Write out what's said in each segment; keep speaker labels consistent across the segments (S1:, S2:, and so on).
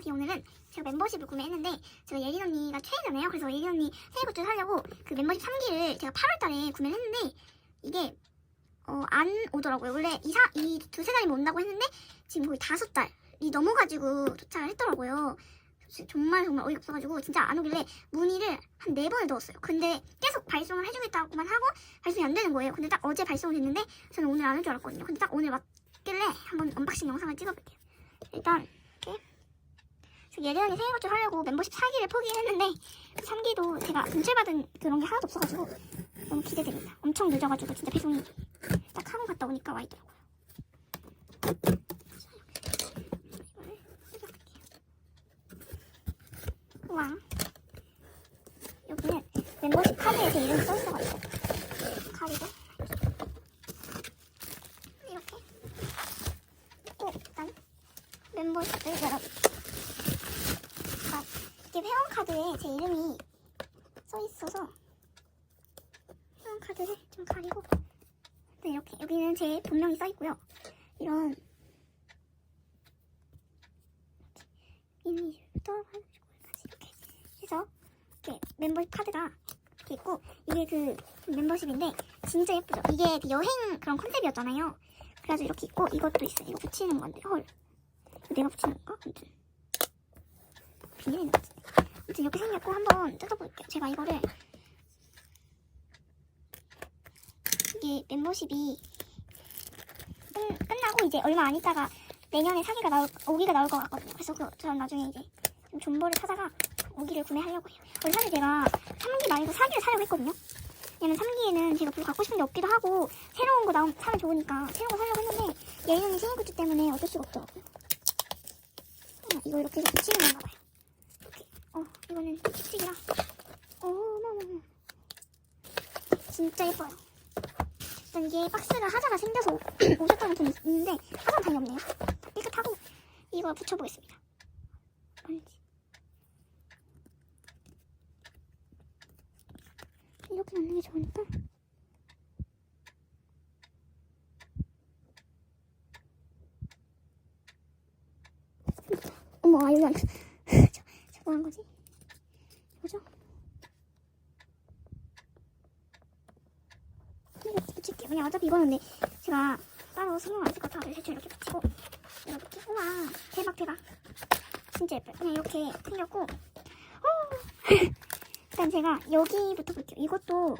S1: 안녕하세요. 오늘은 제가 멤버십을 구매했는데 제가 예린 언니가 최애잖아요. 그래서 예린 언니 생일 굿즈 사려고 그 멤버십 3기를 제가 8월달에 구매를 했는데 이게 어, 안 오더라고요. 원래 이사 이 두세 달이면 온다고 했는데 지금 거의 다섯 달이 넘어가지고 도착을 했더라고요. 지- 정말 정말 어이가 없어가지고 진짜 안 오길래 문의를 한 네 번을 넣었어요. 근데 계속 발송을 해주겠다고만 하고 발송이 안 되는 거예요. 근데 딱 어제 발송이 됐는데 저는 오늘 안 올 줄 알았거든요. 근데 딱 오늘 왔길래 한번 언박싱 영상을 찍어볼게요. 일단 이렇게 저 예리 언니 생일 굿즈 하려고 멤버십 4기를 포기했는데 3기도 제가 분출받은 그런 게 하나도 없어가지고 너무 기대됩니다. 엄청 늦어가지고 진짜 배송이 딱 하고 갔다 오니까 와 있더라고요. 우와. 여기는 멤버십 카드에 제 이름이 써있어가지고 가리고 이렇게 또 일단 멤버십을 열어볼게요. 아, 이게 회원 카드에 제 이름이 써있어서 회원 카드를 좀 가리고 네, 이렇게 여기는 제 본명이 써있고요. 이런 미니부터 여기까지 이렇게 해서 이렇게 멤버십 카드가 이렇게 있고 이게 그 멤버십인데 진짜 예쁘죠? 이게 그 여행 그런 컨셉이었잖아요. 그래가지고 이렇게 있고 이것도 있어요. 이거 붙이는 건데 헐 내가 붙이는 건가? 아무튼 비닐이 아무튼 이렇게 생겼고 한번 뜯어볼게요. 제가 이거를 이게 멤버십이 끝, 끝나고 이제 얼마 안 있다가 내년에 사기가 나올 오기가 나올 것 같거든요. 그래서 그 저는 나중에 이제 좀 존버를 찾아가 오기를 구매하려고 해요. 원래 사실 제가 3기 말고 4기를 사려고 했거든요. 왜냐면 3기에는 제가 별로 갖고 싶은 게 없기도 하고 새로운 거 나오면 사면 좋으니까 새로운 거 사려고 했는데 언니 생일 굿즈 때문에 어쩔 수가 없더라고요. 어, 이거 이렇게 해서 붙이는 건가 봐요. 어, 이거는 립스틱이랑 어머머머 진짜 예뻐요. 일단 이게 박스가 하자가 생겨서 오셨다는 분이 있는데 하자는 당연히 없네요. 다 깨끗하고 이거 붙여보겠습니다. 뭔지. 이렇게 넣는 게 좋으니까 어머 아 여기 안 저, 저 뭐한 거지? 뭐죠? 이렇게 붙일게요. 그냥 어차피 이거는 제가 따로 신경 안쓸것 같아서 대충 이렇게 붙이고 이렇게 우와 대박 대박 진짜 예뻐요. 그냥 이렇게 생겼고 오! 일단 제가 여기부터 볼게요. 이것도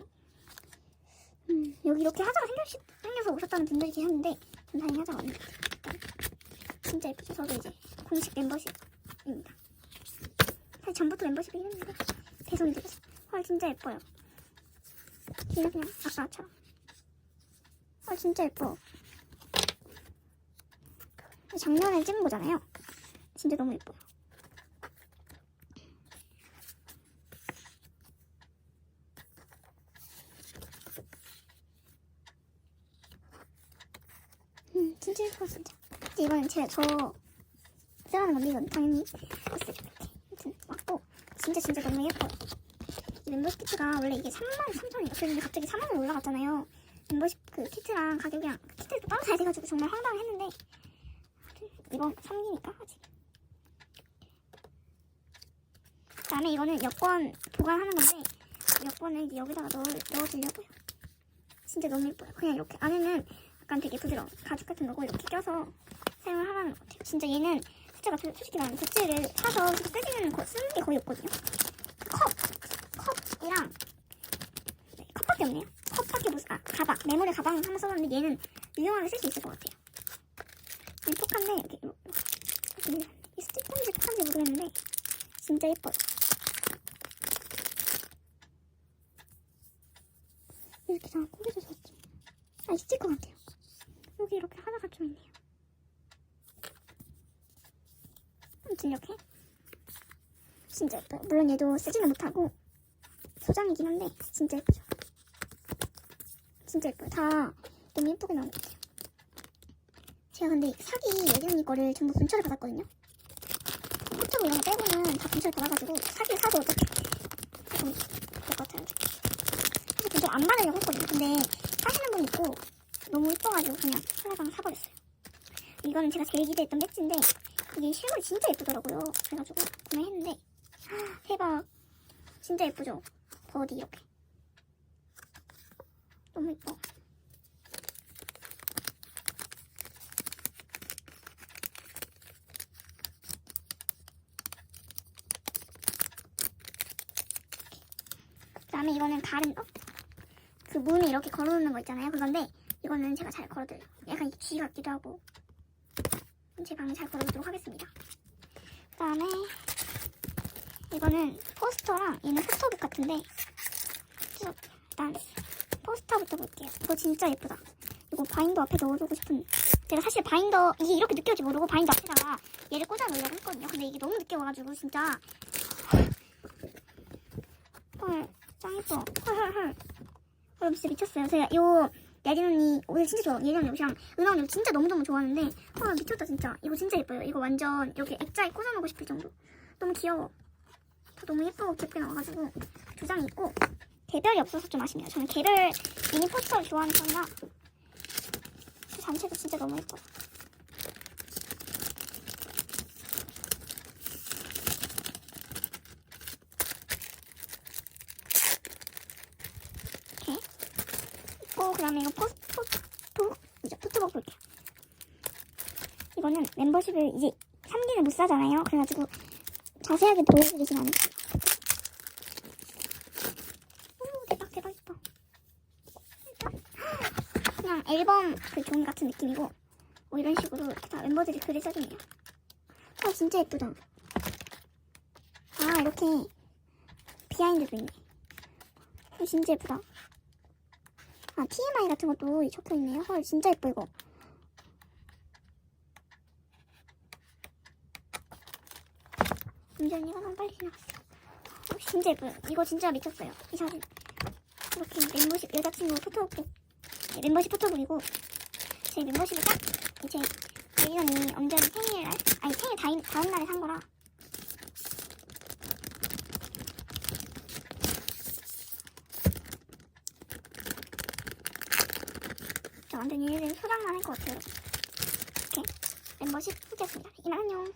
S1: 음, 여기 이렇게 하자가 생겨, 생겨서 오셨다는 분들이 계셨는데 전 다행히 하자가 같아요. 일단 진짜 예쁘죠? 저도 이제 공식 멤버십입니다. 사실 전부터 멤버십이 있는데 배송이. 헐 진짜 예뻐요. 그냥 그냥 아까처럼. 아 진짜 예뻐. 작년에 찍은 거잖아요. 진짜 너무 예뻐요. 음 진짜 예뻐 진짜. 이거는 제가 저 쓰라는 건데 이건 당연히. 아무튼 왔고 진짜 진짜 너무 예뻐요. 이 멤버십 키트가 원래 이게 3만 3천이에요. 근데 갑자기 4만 원 올라갔잖아요. 멤버십 그 키트랑 가격이랑 그 키트를 또 따로 사야 돼가지고 정말 황당했는데 이번 3기니까 아직 그 다음에 이거는 여권 보관하는 건데 여권을 여기다가 넣어, 넣어주려고요 진짜 너무 예뻐요 그냥 이렇게 안에는 약간 되게 부드러운 가죽 같은 거고 이렇게 껴서 사용을 하라는 것 같아요 진짜 얘는 숫자가 솔- 솔직히 말하면 굿즈를 사서 쓰지는 거, 쓰는 게 거의 없거든요 컵! 컵이랑 네, 컵밖에 없네요 컵밖에 못, 아, 가방. 메모리 가방 한번 써봤는데 얘는 유용하게 쓸 수 있을 것 같아요. 얘 톡한데, 여기, 이렇게, 이렇게. 이 스티커인지 톡한지 모르겠는데, 진짜 예뻐요. 이렇게 다 꾸겨져서 좀, 아, 이 스티커 같아요. 여기 이렇게 하나가 좀 있네요. 아무튼 이렇게. 진짜 예뻐요. 물론 얘도 쓰지는 못하고, 소장이긴 한데, 진짜 예쁘죠. 진짜 예뻐요. 다 너무 예쁘게 나온 것 같아요. 제가 근데 사기 언니 거를 전부 분철을 받았거든요. 포토 이런 거 빼고는 다 분철 받아가지고 사기를 사도 어차피 조금 될것 같아요. 사실 분철 안 받으려고 했거든요. 근데 사시는 분 있고 너무 예뻐가지고 그냥 하나당 사버렸어요. 이거는 제가 제일 기대했던 배지인데 이게 실물이 진짜 예쁘더라고요. 그래가지고 구매했는데 대박 진짜 예쁘죠? 버디 이렇게 너무 예뻐. 그다음에 이거는 가른 거. 그 문에 이렇게 걸어놓는 거 있잖아요. 그건데 이거는 제가 잘 걸어드려요. 약간 쥐 같기도 하고 제 방에 잘 걸어두도록 하겠습니다. 그 다음에 이거는 포스터랑 얘는 포토북 같은데 쭉 일단 포스터부터 볼게요. 이거 진짜 예쁘다. 이거 바인더 앞에 넣어두고 싶은 제가 사실 바인더 이게 이렇게 올지 모르고 바인더 앞에다가 얘를 꽂아 놓으려고 했거든요. 근데 이게 너무 늦게 와가지고 진짜 헐, 짱 예뻐. 헐헐헐. 여러분 진짜 미쳤어요. 제가 요 예린 언니 옷을 진짜 좋아. 예린 언니 옷이랑 은하 언니 옷 진짜 너무너무 좋아하는데 헐 미쳤다 진짜. 이거 진짜 예뻐요. 이거 완전 여기 액자에 꽂아놓고 싶을 정도. 너무 귀여워. 다 너무 예쁘고 귀엽게 나와가지고 두 장이 있고 개별이 없어서 좀 아쉽네요. 저는 개별 미니 포스터를 좋아하는 편이라 그 전체도 진짜 너무 예뻐. 이렇게 있고 그다음에 이거 포스 포토 이제 포토북 볼게요. 이거는 멤버십을 이제 3기는 못 사잖아요. 그래가지고 자세하게 보여드리진 않을게요. 오, 대박, 대박, 예뻐. 그냥 앨범 그 종 같은 느낌이고, 뭐 이런 식으로 다 멤버들이 글을 써주네요. 아, 진짜 예쁘다. 아, 이렇게 비하인드도 있네. 어, 진짜 예쁘다. 아, TMI 같은 것도 적혀 있네요. 헐, 진짜 예뻐, 이거. 운전이가 너무 빨리 지나갔어. 어, 진짜 예뻐요. 이거 진짜 미쳤어요. 이 사진. 이렇게 멤버십 여자친구 포토북. 네, 멤버십 포토북이고 제 멤버십이 딱 이제 예리 언니 엄전이 생일날 아니 생일 다인, 다음 날에 산 거라. 완전 얘를 소장만 할 것 같아요. 이렇게 멤버십 후기였습니다. 이만 안녕.